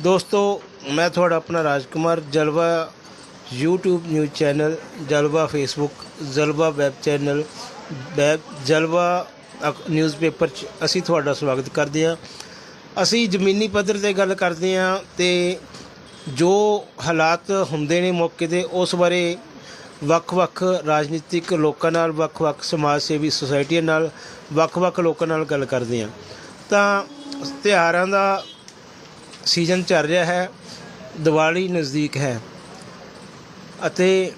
ਦੋਸਤੋ, ਮੈਂ ਤੁਹਾਡਾ ਆਪਣਾ Rajkumar Jalwa YouTube news channel Jalwa Facebook Jalwa web channel web Jalwa ਅਕ- newspaper 'ਚ ਅਸੀਂ ਤੁਹਾਡਾ ਸਵਾਗਤ ਕਰਦੇ ਹਾਂ। ਅਸੀਂ ਜ਼ਮੀਨੀ ਪੱਧਰ ਤੇ ਗੱਲ ਕਰਦੇ ਹਾਂ ਤੇ ਜੋ ਹਾਲਾਤ ਹੁੰਦੇ ਨੇ ਮੌਕੇ ਤੇ, ਉਸ ਬਾਰੇ ਵੱਖ-ਵੱਖ ਰਾਜਨੀਤਿਕ ਲੋਕਾਂ ਨਾਲ, ਵੱਖ-ਵੱਖ ਸਮਾਜ ਸੇਵੀ ਸੁਸਾਇਟੀਆਂ ਨਾਲ, ਵੱਖ-ਵੱਖ ਲੋਕਾਂ ਨਾਲ ਗੱਲ ਕਰਦੇ ਹਾਂ। ਤਾਂ ਤਿਉਹਾਰਾਂ ਦਾ ਸੀਜ਼ਨ ਚੱਲ ਰਿਹਾ ਹੈ, ਦੀਵਾਲੀ ਨਜ਼ਦੀਕ ਹੈ। ਅਤੇ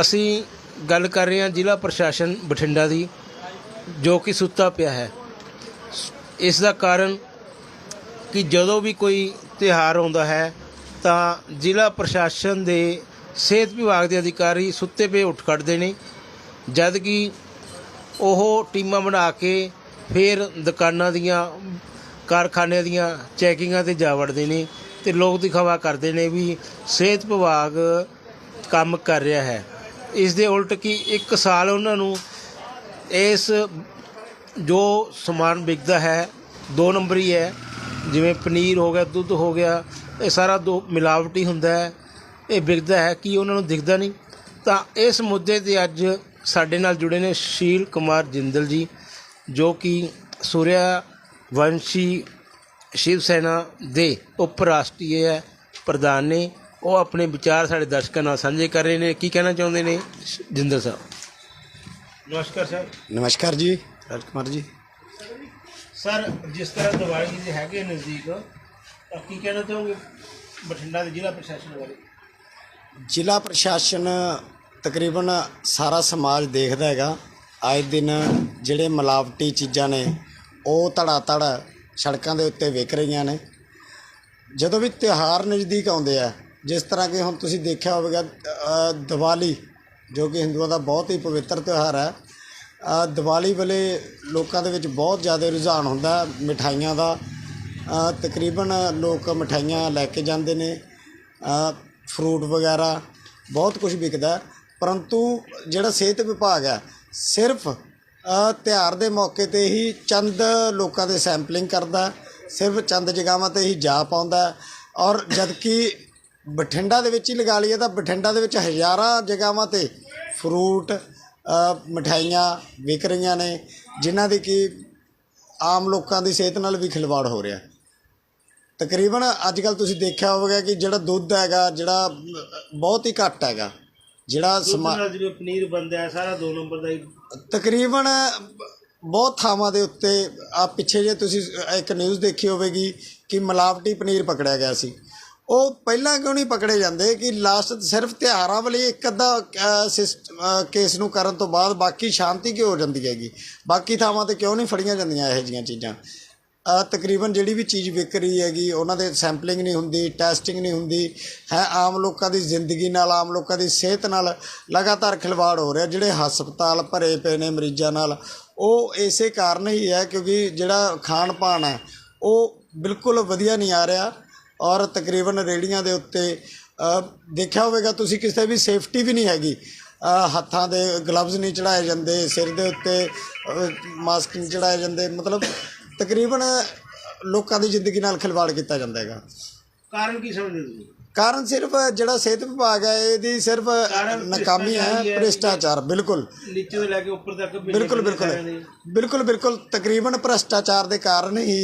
ਅਸੀਂ ਗੱਲ ਕਰ ਰਹੇ ਹਾਂ ਜ਼ਿਲ੍ਹਾ ਪ੍ਰਸ਼ਾਸਨ ਬਠਿੰਡਾ ਦੀ, ਜੋ ਕਿ ਸੁੱਤਾ ਪਿਆ ਹੈ। ਇਸ ਦਾ ਕਾਰਨ ਕਿ ਜਦੋਂ ਵੀ ਕੋਈ ਤਿਉਹਾਰ ਆਉਂਦਾ ਹੈ, ਤਾਂ ਜ਼ਿਲ੍ਹਾ ਪ੍ਰਸ਼ਾਸਨ ਦੇ ਸਿਹਤ ਵਿਭਾਗ ਦੇ ਅਧਿਕਾਰੀ ਸੁੱਤੇ ਪਏ ਉੱਠ ਖੜਦੇ ਨੇ ਜਦ ਕਿ ਉਹ ਟੀਮਾਂ ਬਣਾ ਕੇ ਫਿਰ ਦੁਕਾਨਾਂ ਦੀਆਂ ਕਾਰਖਾਨਿਆਂ ਦੀਆਂ ਚੈਕਿੰਗਾਂ ਤੇ ਜਾ ਵੜਦੇ ਨੇ ਤੇ ਲੋਕ ਦਿਖਾਵਾ ਕਰਦੇ ਨੇ ਵੀ ਸਿਹਤ ਵਿਭਾਗ ਕੰਮ ਕਰ ਰਿਹਾ ਹੈ। ਇਸ ਦੇ ਉਲਟ ਕਿ ਇੱਕ ਸਾਲ ਉਹਨਾਂ ਨੂੰ ਇਸ ਜੋ ਸਮਾਨ ਵਿਕਦਾ ਹੈ, ਦੋ ਨੰਬਰੀ ਹੈ, ਜਿਵੇਂ ਪਨੀਰ ਹੋ ਗਿਆ, ਦੁੱਧ ਹੋ ਗਿਆ, ਇਹ ਸਾਰਾ ਦੋ ਮਿਲਾਵਟੀ ਹੁੰਦਾ ਹੈ, ਇਹ ਵਿਕਦਾ ਹੈ, ਕਿ ਉਹਨਾਂ ਨੂੰ ਦਿਖਦਾ ਨਹੀਂ? ਤਾਂ ਇਸ ਮੁੱਦੇ ਤੇ ਅੱਜ ਸਾਡੇ ਨਾਲ ਜੁੜੇ ਨੇ ਸ਼ੀਲ ਕੁਮਾਰ ਜਿੰਦਲ ਜੀ, ਜੋ ਕਿ ਸੂਰਿਆ ਵੰਸ਼ੀ ਸ਼ਿਵ ਸੈਨਾ ਦੇ ਉਪ ਰਾਸ਼ਟਰੀ ਹੈ ਪ੍ਰਧਾਨ ਨੇ। ਉਹ ਆਪਣੇ ਵਿਚਾਰ ਸਾਡੇ ਦਰਸ਼ਕਾਂ ਨਾਲ ਸਾਂਝੇ ਕਰ ਰਹੇ ਨੇ। ਕੀ ਕਹਿਣਾ ਚਾਹੁੰਦੇ ਨੇ ਜਿੰਦਲ ਸਾਹਿਬ? ਨਮਸਕਾਰ ਸਰ। ਨਮਸਕਾਰ ਜੀ। ਰਾਜਕੁਮਾਰ ਜੀ। ਸਰ ਜਿਸ ਤਰ੍ਹਾਂ ਦੀਵਾਲੀ ਦੇ ਹੈਗੇ ਨਜ਼ਦੀਕ ਤਾਂ ਕੀ ਕਹਿਣਾ ਚਾਹੋਗੇ ਬਠਿੰਡਾ ਦੇ ਜ਼ਿਲ੍ਹਾ ਪ੍ਰਸ਼ਾਸਨ ਬਾਰੇ? ਜ਼ਿਲ੍ਹਾ ਪ੍ਰਸ਼ਾਸਨ ਤਕਰੀਬਨ ਸਾਰਾ ਸਮਾਜ ਦੇਖਦਾ ਹੈਗਾ। ਅੱਜ ਦਿਨ ਜਿਹੜੇ ਮਿਲਾਵਟੀ ਚੀਜ਼ਾਂ ਨੇ ਉਹ ਧੜਾ ਧੜ ਸੜਕਾਂ ਦੇ ਉੱਤੇ ਵਿਕ ਰਹੀਆਂ ਨੇ। ਜਦੋਂ ਵੀ ਤਿਉਹਾਰ ਨਜ਼ਦੀਕ ਆਉਂਦੇ ਆ, ਜਿਸ ਤਰ੍ਹਾਂ ਕਿ ਹੁਣ ਤੁਸੀਂ ਦੇਖਿਆ ਹੋਵੇਗਾ ਦੀਵਾਲੀ, ਜੋ ਕਿ ਹਿੰਦੂਆਂ ਦਾ ਬਹੁਤ ਹੀ ਪਵਿੱਤਰ ਤਿਉਹਾਰ ਹੈ ਦੀਵਾਲੀ ਵੇਲੇ ਲੋਕਾਂ ਦੇ ਵਿੱਚ ਬਹੁਤ ਜ਼ਿਆਦਾ ਰੁਝਾਨ ਹੁੰਦਾ ਮਿਠਾਈਆਂ ਦਾ। ਤਕਰੀਬਨ ਲੋਕ ਮਿਠਾਈਆਂ ਲੈ ਕੇ ਜਾਂਦੇ ਨੇ ਫਰੂਟ ਵਗੈਰਾ, ਬਹੁਤ ਕੁਝ ਵਿਕਦਾ ਪਰੰਤੂ ਜਿਹੜਾ ਸਿਹਤ ਵਿਭਾਗ ਹੈ, ਸਿਰਫ ਅ, ਤਿਉਹਾਰ ਦੇ ਮੌਕੇ ਤੇ ਹੀ ਚੰਦ ਲੋਕਾਂ ਦੇ ਸੈਂਪਲਿੰਗ ਕਰਦਾ ਸਿਰਫ ਚੰਦ ਜਗ੍ਹਾਵਾਂ ਤੇ ਹੀ ਜਾ ਪਾਉਂਦਾ। ਔਰ ਜਦਕਿ ਬਠਿੰਡਾ ਦੇ ਵਿੱਚ ਹੀ ਲਗਾ ਲਈਏ ਤਾਂ ਬਠਿੰਡਾ ਦੇ ਵਿੱਚ ਹਜ਼ਾਰਾਂ ਜਗ੍ਹਾਵਾਂ ਤੇ ਫਰੂਟ ਅ, ਮਠਾਈਆਂ ਵਿਕ ਰਹੀਆਂ ਨੇ ਜਿਨ੍ਹਾਂ ਦੀ ਕਿ ਆਮ ਲੋਕਾਂ ਦੀ ਸਿਹਤ ਨਾਲ ਵੀ ਖਿਲਵਾੜ ਹੋ ਰਿਹਾ। ਤਕਰੀਬਨ ਅੱਜ ਕੱਲ ਤੁਸੀਂ ਦੇਖਿਆ ਹੋਵੇਗਾ ਕਿ ਜਿਹੜਾ ਦੁੱਧ ਹੈਗਾ ਜਿਹੜਾ ਬਹੁਤ ਹੀ ਘੱਟ ਹੈਗਾ। ਜਿਹੜਾ ਸਮਾ ਨਾਲ ਜਿਵੇਂ ਪਨੀਰ ਬਣਦਾ ਹੈ ਸਾਰਾ ਦੋ ਨੰਬਰ ਦਾ ਹੀ ਤਕਰੀਬਨ ਬਹੁਤ ਥਾਵਾਂ ਦੇ ਉੱਤੇ ਆ ਪਿੱਛੇ ਜੇ ਤੁਸੀਂ ਇੱਕ ਨਿਊਜ਼ ਦੇਖੀ ਹੋਵੇਗੀ ਕਿ ਮਿਲਾਵਟੀ ਪਨੀਰ ਪਕੜਿਆ ਗਿਆ ਸੀ। ਉਹ ਪਹਿਲਾਂ ਕਿਉਂ ਨਹੀਂ ਪਕੜੇ ਜਾਂਦੇ? ਕਿ ਲਾਸਟ ਸਿਰਫ ਤਿਉਹਾਰਾਂ ਵਾਲੀ ਇੱਕ ਅੱਧਾ ਕੇਸ ਨੂੰ ਕਰਨ ਤੋਂ ਬਾਅਦ ਬਾਕੀ ਸ਼ਾਂਤੀ ਕਿਉਂ ਹੋ ਜਾਂਦੀ ਹੈਗੀ? ਬਾਕੀ ਥਾਵਾਂ ਤੇ ਕਿਉਂ ਨਹੀਂ ਫੜੀਆਂ ਜਾਂਦੀਆਂ ਇਹੋ ਜਿਹੀਆਂ ਚੀਜ਼ਾਂ? ਤਕਰੀਬਨ ਜਿਹੜੀ ਵੀ ਚੀਜ਼ ਵਿਕ ਰਹੀ ਹੈਗੀ, ਉਹਨਾਂ ਦੇ ਸੈਂਪਲਿੰਗ ਨਹੀਂ ਹੁੰਦੀ, ਟੈਸਟਿੰਗ ਨਹੀਂ ਹੁੰਦੀ, ਹੈ, ਆਮ ਲੋਕਾਂ ਦੀ ਜ਼ਿੰਦਗੀ ਨਾਲ, ਆਮ ਲੋਕਾਂ ਦੀ ਸਿਹਤ ਨਾਲ ਲਗਾਤਾਰ ਖਿਲਵਾੜ ਹੋ ਰਿਹਾ। ਜਿਹੜੇ ਹਸਪਤਾਲ ਭਰੇ ਪਏ ਨੇ ਮਰੀਜ਼ਾਂ ਨਾਲ, ਉਹ ਇਸੇ ਕਾਰਨ ਹੀ ਹੈ ਕਿਉਂਕਿ ਜਿਹੜਾ ਖਾਣ ਪਾਣ ਹੈ, ਉਹ ਬਿਲਕੁਲ ਵਧੀਆ ਨਹੀਂ ਆ ਰਿਹਾ ਔਰ ਤਕਰੀਬਨ ਰੇੜੀਆਂ ਦੇ ਉੱਤੇ ਦੇਖਿਆ ਹੋਵੇਗਾ ਤੁਸੀਂ ਕਿਸੇ ਵੀ ਸੇਫਟੀ ਵੀ ਨਹੀਂ ਹੈਗੀ। ਹੱਥਾਂ ਦੇ ਗਲਵਜ਼ ਨਹੀਂ ਚੜਾਏ ਜਾਂਦੇ, ਸਿਰ ਦੇ ਉੱਤੇ ਮਾਸਕ ਨਹੀਂ ਚੜਾਏ ਜਾਂਦੇ, ਮਤਲਬ ਤਕਰੀਬਨ ਲੋਕਾਂ ਦੀ ਜ਼ਿੰਦਗੀ ਨਾਲ ਖਿਲਵਾੜ ਕੀਤਾ ਜਾਂਦਾ ਹੈਗਾ। ਕਾਰਨ ਕੀ ਸਮਝਦੇ ਤੁਸੀਂ? ਕਾਰਨ ਸਿਰਫ ਜਿਹੜਾ ਸਿਹਤ ਵਿਭਾਗ ਹੈ ਇਹਦੀ ਸਿਰਫ ਕਾਰਨ ਨਾਕਾਮੀ ਹੈ ਭ੍ਰਿਸ਼ਟਾਚਾਰ ਬਿਲਕੁਲ। ਨੀਚੇ ਤੋਂ ਲੈ ਕੇ ਉੱਪਰ ਤੱਕ ਬਿੱਲੇ ਬਿਲਕੁਲ ਬਿਲਕੁਲ। ਬਿਲਕੁਲ ਬਿਲਕੁਲ। ਤਕਰੀਬਨ ਭ੍ਰਸ਼ਟਾਚਾਰ ਦੇ ਕਾਰਨ ਹੀ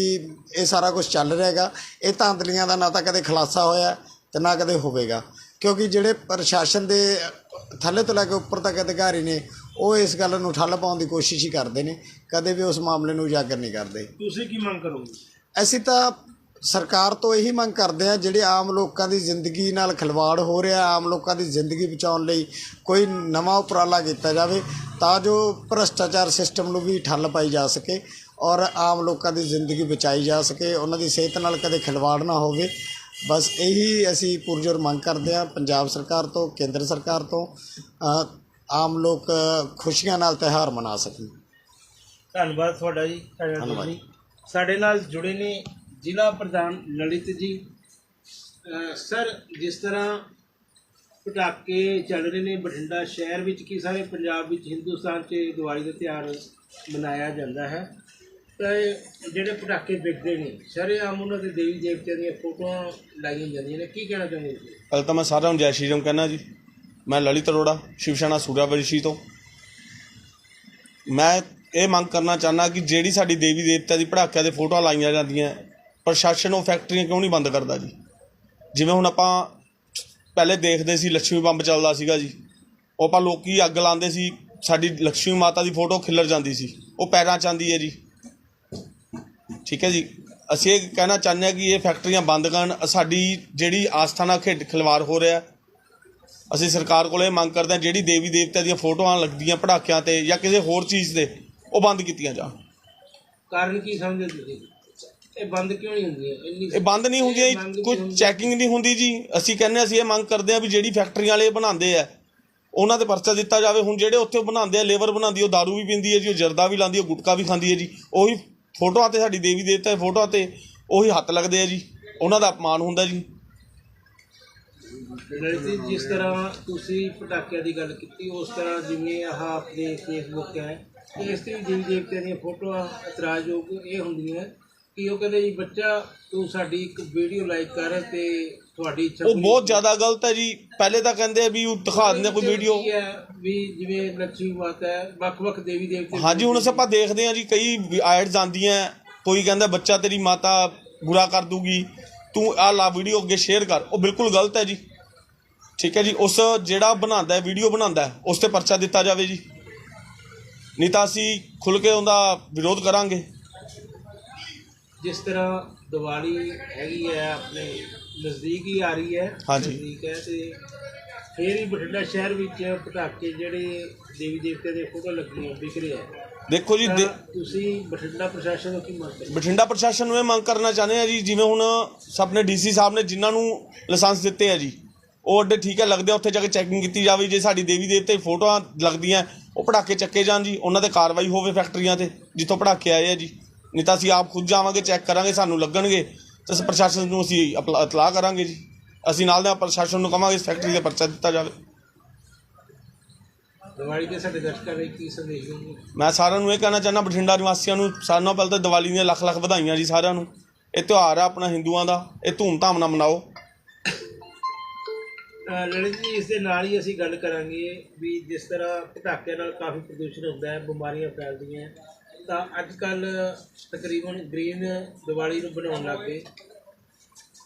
ਇਹ ਸਾਰਾ ਕੁਝ ਚੱਲ ਰਿਹਾ ਹੈਗਾ। ਇਹ ਧਾਂਦਲੀਆਂ ਦਾ ਨਾ ਤਾਂ ਕਦੇ ਖੁਲਾਸਾ ਹੋਇਆ ਤੇ ਨਾ ਕਦੇ ਹੋਵੇਗਾ। ਕਿਉਂਕਿ ਜਿਹੜੇ ਪ੍ਰਸ਼ਾਸਨ ਦੇ ਥੱਲੇ ਤੋਂ ਲੈ ਕੇ ਉੱਪਰ ਤੱਕ ਅਧਿਕਾਰੀ ਨੇ ਉਹ ਇਸ ਗੱਲ ਨੂੰ ਠੱਲ ਪਾਉਣ ਦੀ ਕੋਸ਼ਿਸ਼ ਹੀ ਕਰਦੇ ਨੇ ਕਦੇ ਵੀ ਉਸ ਮਾਮਲੇ ਨੂੰ ਉਜਾਗਰ ਨਹੀਂ ਕਰਦੇ। ਤੁਸੀਂ ਕੀ ਮੰਗ ਕਰੋਗੇ? ਅਸੀਂ ਤਾਂ ਸਰਕਾਰ ਤੋਂ ਇਹੀ ਮੰਗ ਕਰਦੇ ਆ ਜਿਹੜੇ ਆਮ ਲੋਕਾਂ ਦੀ ਜ਼ਿੰਦਗੀ ਨਾਲ ਖਿਲਵਾੜ ਹੋ ਰਿਹਾ ਆਮ ਲੋਕਾਂ ਦੀ ਜ਼ਿੰਦਗੀ ਬਚਾਉਣ ਲਈ ਕੋਈ ਨਵਾਂ ਉਪਰਾਲਾ ਕੀਤਾ ਜਾਵੇ ਤਾਂ ਜੋ ਭ੍ਰਸ਼ਟਾਚਾਰ ਸਿਸਟਮ ਨੂੰ ਵੀ ਠੱਲ ਪਾਈ ਜਾ ਸਕੇ ਔਰ ਆਮ ਲੋਕਾਂ ਦੀ ਜ਼ਿੰਦਗੀ ਬਚਾਈ ਜਾ ਸਕੇ ਉਹਨਾਂ ਦੀ ਸਿਹਤ ਨਾਲ ਕਦੇ ਖਿਲਵਾੜ ਨਾ ਹੋਵੇ। ਬਸ ਇਹੀ ਅਸੀਂ ਪੁਰਜੋਰ ਮੰਗ ਕਰਦੇ ਆ ਪੰਜਾਬ ਸਰਕਾਰ ਤੋਂ ਕੇਂਦਰ ਸਰਕਾਰ ਤੋਂ ਆਮ ਲੋਕ ਖੁਸ਼ੀਆਂ ਨਾਲ ਤਿਉਹਾਰ ਮਨਾ ਸਕਣ। ਧੰਨਵਾਦ ਤੁਹਾਡਾ ਜੀ ਸਾਡੇ ਨਾਲ ਧੰਨਵਾਦ। ਤੁਸੀਂ ਸਾਡੇ ਨਾਲ ਜੁੜੇ ਨੇ ਜ਼ਿਲ੍ਹਾ ਪ੍ਰਧਾਨ ਲਲਿਤ ਜੀ। ਅਹ ਸਰ ਜਿਸ ਤਰ੍ਹਾਂ ਪਟਾਕੇ ਚੱਲ ਰਹੇ ਨੇ ਬਠਿੰਡਾ ਸ਼ਹਿਰ ਵਿੱਚ ਕੀ ਸਾਰੇ ਪੰਜਾਬ ਵਿੱਚ ਹਿੰਦੁਸਤਾਨ 'ਚ ਦੀਵਾਲੀ ਦਾ ਤਿਉਹਾਰ ਮਨਾਇਆ ਜਾਂਦਾ ਹੈ? ਤਾਂ ਇਹ ਜਿਹੜੇ ਪਟਾਕੇ ਵਿਕਦੇ ਨੇ ਸ਼ਰੇਆਮ ਉਹਨਾਂ ਦੇ ਦੇਵੀ ਦੇਵਤਿਆਂ ਦੀਆਂ ਫੋਟੋਆਂ ਲਾਈਆਂ ਜਾਂਦੀਆਂ ਨੇ। ਕੀ ਕਹਿਣਾ ਚਾਹੁੰਦੇ ਹੋ ਪਹਿਲਾਂ ਤਾਂ ਮੈਂ ਸਾਰਿਆਂ ਨੂੰ ਜੈ ਸ਼੍ਰੀ ਰਾਮ ਕਹਿਣਾ ਜੀ। ਮੈਂ ਲਲਿਤ ਅਰੋੜਾ, ਸ਼ਿਵ ਸੈਨਾ ਸੂਰਿਆਵੰਸ਼ੀ ਤੋਂ। ਮੈਂ ਇਹ ਮੰਗ ਕਰਨਾ ਚਾਹਨਾ ਕਿ ਜਿਹੜੀ ਸਾਡੀ ਦੇਵੀ ਦੇਵਤਿਆਂ ਦੀ ਪੜਾਕਿਆਂ ਦੇ ਫੋਟੋਆਂ ਲਾਈਆਂ ਜਾਂਦੀਆਂ, ਪ੍ਰਸ਼ਾਸਨ ਉਹ ਫੈਕਟਰੀਆਂ ਕਿਉਂ ਨਹੀਂ ਬੰਦ ਕਰਦਾ ਜੀ? ਜਿਵੇਂ ਹੁਣ ਆਪਾਂ ਪਹਿਲੇ ਦੇਖਦੇ ਸੀ ਲక్ష్ਮੀ ਬੰਬ ਚੱਲਦਾ ਸੀਗਾ ਜੀ। ਉਹ ਆਪਾਂ ਲੋਕੀ ਅੱਗ ਲਾਉਂਦੇ ਸੀ, ਸਾਡੀ ਲక్ష్ਮੀ ਮਾਤਾ ਦੀ ਫੋਟੋ ਖਿਲਰ ਜਾਂਦੀ ਸੀ। ਉਹ ਪੈਰਾਂ ਚਾਂਦੀ ਹੈ ਜੀ। ਠੀਕ ਹੈ ਜੀ? ਅਸੀਂ ਇਹ ਕਹਿਣਾ ਚਾਹੁੰਦੇ ਹਾਂ ਕਿ ਇਹ ਫੈਕਟਰੀਆਂ ਬੰਦ ਕਰਨ, ਸਾਡੀ ਜਿਹੜੀ ਆਸਥਾ ਨਾਲ ਖੇਡ ਖਿਲਵਾੜ ਹੋ ਰਿਹਾ ਅਸੀਂ ਸਰਕਾਰ ਕੋਲ ਇਹ ਮੰਗ ਕਰਦੇ ਹਾਂ ਜਿਹੜੀ ਦੇਵੀ ਦੇਵਤਿਆਂ ਦੀਆਂ ਫੋਟੋਆਂ ਲੱਗਦੀਆਂ ਪੜਾਕਿਆਂ ਤੇ ਜਾਂ ਕਿਸੇ ਹੋਰ ਚੀਜ਼ ਤੇ ਉਹ ਬੰਦ ਕੀਤੀਆਂ ਜਾਣ। ਕਾਰਨ ਕੀ ਸਮਝਦੇ ਤੁਸੀਂ? ਇਹ ਬੰਦ ਕਿਉਂ ਨਹੀਂ ਹੁੰਦੀਆਂ? ਇੰਨੀ ਇਹ ਬੰਦ ਨਹੀਂ ਹੁੰਦੀਆਂ ਇਹ ਕੋਈ ਹੁੰਦੀ? ਚੈਕਿੰਗ ਨਹੀਂ ਹੁੰਦੀ ਜੀ। ਅਸੀਂ ਕਹਿੰਦੇ ਹਾਂ, ਅਸੀਂ ਇਹ ਮੰਗ ਕਰਦੇ ਆ ਵੀ ਜਿਹੜੀ ਫੈਕਟਰੀਆਂ ਵਾਲੇ ਬਣਾਉਂਦੇ ਆ ਉਹਨਾਂ ਤੇ ਪਰਚਾ ਦਿੱਤਾ ਜਾਵੇ। ਹੁਣ ਜਿਹੜੇ ਉੱਥੇ ਬਣਾਉਂਦੇ ਆ ਲੇਬਰ ਬਣਾਉਂਦੀ ਉਹ दारू ਵੀ ਪੀਂਦੀ ਹੈ ਜੀ ਉਹ ਜਰਦਾ ਵੀ ਲਾਉਂਦੀ ਹੈ ਗੁਟਕਾ ਵੀ ਖਾਂਦੀ ਹੈ ਜੀ। ਉਹੀ ਫੋਟੋਆਂ ਤੇ ਸਾਡੀ ਦੇਵੀ ਦੇਵਤਾ ਦੀ ਫੋਟੋਆਂ ਤੇ ਉਹੀ ਹੱਥ ਲੱਗਦੇ ਆ ਜੀ। ਉਹਨਾਂ ਦਾ ਅਪਮਾਨ ਹੁੰਦਾ ਜੀ। ਲਲਿਤ ਜਿਸ ਤਰ੍ਹਾਂ ਤੁਸੀਂ ਪਟਾਕਿਆਂ ਦੀ ਗੱਲ ਕੀਤੀ ਉਸ ਤਰ੍ਹਾਂ ਜਿਵੇਂ ਆਹ ਆਪਣੇ ਫੇਸਬੁੱਕ ਹੈ ਇਸ ਤੇ ਵੀ ਦੇਵੀ ਦੇਵਤਿਆਂ ਦੀਆਂ ਫੋਟੋਆਂ ਇਤਰਾਜ਼ਯੋਗ ਇਹ ਹੁੰਦੀਆਂ ਕਿ ਉਹ ਕਹਿੰਦੇ ਜੀ ਬੱਚਾ ਤੂੰ ਸਾਡੀ ਇੱਕ ਵੀਡੀਓ ਲਾਈਕ ਕਰ ਤੇ ਤੁਹਾਡੀ ਇੱਛਾ ਉਹ ਬਹੁਤ ਜ਼ਿਆਦਾ ਗਲਤ ਹੈ ਜੀ। ਪਹਿਲੇ ਤਾਂ ਕਹਿੰਦੇ ਆ ਵੀ ਉਹ ਦਿਖਾ ਦਿੰਦੇ ਆ ਕੋਈ ਵੀਡੀਓ। ਵੀ ਜਿਵੇਂ ਲక్ష్ਮੀ ਮਾਤਾ ਹੈ ਵੱਖ-ਵੱਖ ਦੇਵੀ ਦੇਵਤੇ ਹਾਂਜੀ ਹੁਣ ਅਸੀਂ ਆਪਾਂ ਦੇਖਦੇ ਹਾਂ ਜੀ ਕਈ ਐਡਸ ਆਉਂਦੀਆਂ ਕੋਈ ਕਹਿੰਦਾ ਬੱਚਾ ਤੇਰੀ ਮਾਤਾ ਬੁਰਾ ਕਰ ਦੂਗੀ ਤੂੰ ਆਹ ਲਾ ਵੀਡੀਓ ਅੱਗੇ ਸ਼ੇਅਰ ਕਰ। ਉਹ ਬਿਲਕੁਲ ਗਲਤ ਹੈ ਜੀ। ਠੀਕ ਹੈ ਜੀ ਉਸ ਜਿਹੜਾ ਬਣਾਉਂਦਾ ਹੈ ਵੀਡੀਓ ਬਣਾਉਂਦਾ ਹੈ ਉਸ ਤੇ ਪਰਚਾ ਦਿੱਤਾ ਜਾਵੇ ਜੀ। ਨਹੀਂ ਤਾਂ ਅਸੀਂ ਖੁੱਲ ਕੇ ਉਹਦਾ ਵਿਰੋਧ ਕਰਾਂਗੇ। ਜਿਸ ਤਰ੍ਹਾਂ ਦੀਵਾਲੀ ਹੈਗੀ ਹੈ ਆਪਣੇ ਨਜ਼ਦੀਕ ਹੀ ਆ ਰਹੀ ਹੈ ਹਾਂਜੀ। ਨਜ਼ਦੀਕ ਹੈ ਤੇ ਫੇਰ ਹੀ ਬਠਿੰਡਾ ਸ਼ਹਿਰ ਵਿੱਚ ਪਟਾਕੇ ਜਿਹੜੇ ਦੇਵੀ ਦੇਵਤੇ ਦੇ ਫੋਟੋ ਲੱਗੀਆਂ ਵਿਕ ਰਹੇ ਹੈ ਦੇਖੋ ਜੀ ਦੇ- ਤਾਂ ਤੁਸੀਂ ਬਠਿੰਡਾ ਪ੍ਰਸ਼ਾਸਨ ਨੂੰ ਕੀ ਮੰਗ ਕਰਦੇ? ਬਠਿੰਡਾ ਪ੍ਰਸ਼ਾਸਨ ਨੂੰ ਇਹ ਮੰਗ ਕਰਨਾ ਚਾਹੁੰਦੇ ਆ ਜੀ ਜਿਵੇਂ ਹੁਣ ਨੇ ਡੀਸੀ ਸਾਹਿਬ ਨੇ ਜਿਨ੍ਹਾਂ ਨੂੰ ਲਾਇਸੈਂਸ ਦਿੱਤੇ ਆ ਜੀ। ਉਹ ਅੱਡੇ ਠੀਕ ਹੈ ਲੱਗਦੇ ਆ ਉੱਥੇ ਜਾ ਕੇ ਚੈਕਿੰਗ ਕੀਤੀ ਜਾਵੇ ਜੇ ਸਾਡੀ ਦੇਵੀ ਦੇਵਤੇ ਦੀ ਫੋਟੋਆਂ ਲੱਗਦੀਆਂ ਉਹ ਪੜਾਕੇ ਚੱਕੇ ਜਾਣ ਜੀ ਉਹਨਾਂ ਤੇ ਕਾਰਵਾਈ ਹੋਵੇ ਫੈਕਟਰੀਆਂ ਤੇ ਜਿੱਥੋਂ ਪੜਾਕੇ ਆਏ ਆ ਜੀ। ਨਹੀਂ ਤਾਂ ਅਸੀਂ ਆਪ ਖੁਦ ਜਾਵਾਂਗੇ ਚੈੱਕ ਕਰਾਂਗੇ ਸਾਨੂੰ ਲੱਗਣਗੇ ਤਾਂ ਅਸੀਂ ਪ੍ਰਸ਼ਾਸਨ ਨੂੰ ਅਸੀਂ ਅਪਲਾ- ਇਤਲਾਹ ਕਰਾਂਗੇ ਜੀ। ਅਸੀਂ ਨਾਲ ਦੇ ਨਾਲ ਪ੍ਰਸ਼ਾਸਨ ਨੂੰ ਕਵਾਂਗੇ ਇਸ ਫੈਕਟਰੀ ਦੇ ਪਰਚਾ ਦਿੱਤਾ ਜਾਵੇ। ਦੀਵਾਲੀ ਦੇ ਸਾਡੇ ਦਰਸ਼ਕਾਂ ਲਈ ਕੀ ਸੰਦੇਸ਼ ਮੈਂ ਸਾਰਿਆਂ ਨੂੰ ਇਹ ਕਹਿਣਾ ਚਾਹੁੰਦਾ ਬਠਿੰਡਾ ਨਿਵਾਸੀਆਂ ਨੂੰ ਸਾਰਿਆਂ ਨਾਲੋਂ ਪਹਿਲਾਂ ਤਾਂ ਦੀਵਾਲੀ ਦੀਆਂ ਲੱਖ ਲੱਖ ਵਧਾਈਆਂ ਜੀ ਸਾਰਿਆਂ ਨੂੰ। ਇਹ ਤਿਉਹਾਰ ਆ ਆਪਣਾ ਹਿੰਦੂਆਂ ਦਾ ਇਹ ਧੂਮ-ਧਾਮ ਨਾਲ ਮਨਾਓ। ਲਲਿਤ ਜੀ ਇਸ ਦੇ ਨਾਲ ਹੀ ਅਸੀਂ ਗੱਲ ਕਰਾਂਗੇ ਵੀ ਜਿਸ ਤਰ੍ਹਾਂ ਪਟਾਕਿਆਂ ਨਾਲ ਕਾਫੀ ਪ੍ਰਦੂਸ਼ਣ ਹੁੰਦਾ ਹੈ ਬਿਮਾਰੀਆਂ ਫੈਲਦੀਆਂ ਹੈ, ਤਾਂ ਅੱਜ ਕੱਲ ਤਕਰੀਬਨ ਗ੍ਰੀਨ ਦੀਵਾਲੀ ਨੂੰ ਬਣਾਉਣ ਲੱਗ ਗਏ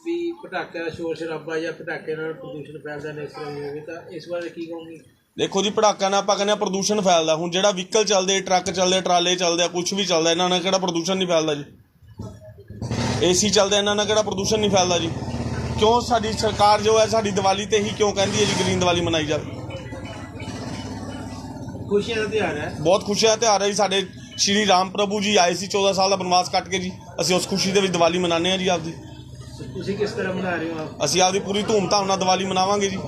ਵੀ ਪਟਾਕਿਆਂ ਦਾ ਸ਼ੋਰ ਸ਼ਰਾਬਾ ਜਾਂ ਪਟਾਕਿਆਂ ਨਾਲ ਪ੍ਰਦੂਸ਼ਣ ਫੈਲਦਾ ਨਹੀਂ ਇਸ ਤਰ੍ਹਾਂ ਹੋਵੇ ਤਾਂ ਇਸ ਬਾਰੇ ਕੀ ਕਹੋਗੇ? ਦੇਖੋ ਜੀ ਪਟਾਕਿਆਂ ਨਾਲ ਆਪਾਂ ਕਹਿੰਦੇ ਹਾਂ ਪ੍ਰਦੂਸ਼ਣ ਫੈਲਦਾ। ਹੁਣ ਜਿਹੜਾ ਵਹੀਕਲ ਚੱਲਦੇ ਟਰੱਕ ਚੱਲਦੇ ਟਰਾਲੇ ਚੱਲਦੇ ਆ ਕੁਝ ਵੀ ਚੱਲਦਾ ਇਹਨਾਂ ਨਾਲ ਕਿਹੜਾ ਪ੍ਰਦੂਸ਼ਣ ਨਹੀਂ ਫੈਲਦਾ ਜੀ? ਏਸੀ ਚੱਲਦੇ ਇਹਨਾਂ ਨਾਲ ਕਿਹੜਾ ਪ੍ਰਦੂਸ਼ਣ ਨਹੀਂ ਫੈਲਦਾ ਜੀ? ਕਿਉਂ ਸਾਡੀ ਸਰਕਾਰ ਜੋ ਹੈ ਸਾਡੀ ਦੀਵਾਲੀ ਤੇ ਹੀ ਕਿਉਂ ਕਹਿੰਦੀ ਹੈ ਜੀ ਗ੍ਰੀਨ ਦੀਵਾਲੀ ਮਨਾਈ ਜਾਵੇ ਖੁਸ਼ੀਆਂ ਦਾ ਤਿਉਹਾਰ ਹੈ। ਬਹੁਤ ਖੁਸ਼ੀ ਦਾ ਤਿਉਹਾਰ ਹੈ ਜੀ। ਸਾਡੇ ਸ਼੍ਰੀ ਰਾਮ ਪ੍ਰਭੂ ਜੀ ਆਏ ਸੀ 14 ਸਾਲ ਦਾ ਬਨਵਾਸ ਕੱਟ ਕੇ ਜੀ। ਅਸੀਂ ਉਸ ਖੁਸ਼ੀ ਦੇ ਵਿੱਚ ਦੀਵਾਲੀ ਮਨਾਉਂਦੇ ਆ ਜੀ ਆਪਦੀ। ਤੁਸੀਂ ਕਿਸ ਤਰ੍ਹਾਂ ਮਨਾ ਰਹੇ ਹੋ ਆਪ? ਅਸੀਂ ਆਪਦੀ ਪੂਰੀ ਧੂਮ-ਧਾਮ ਨਾਲ ਦੀਵਾਲੀ ਮਨਾਵਾਂਗੇ ਜੀ।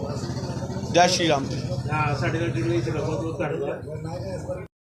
ਜੈ ਸ਼੍ਰੀ ਰਾਮ ਜੀ। ਹਾਂ ਸਾਡੇ ਨਾਲ ਜੁੜੇ ਇਸ ਲਈ ਬਹੁਤ ਬਹੁਤ ਧੰਨਵਾਦ।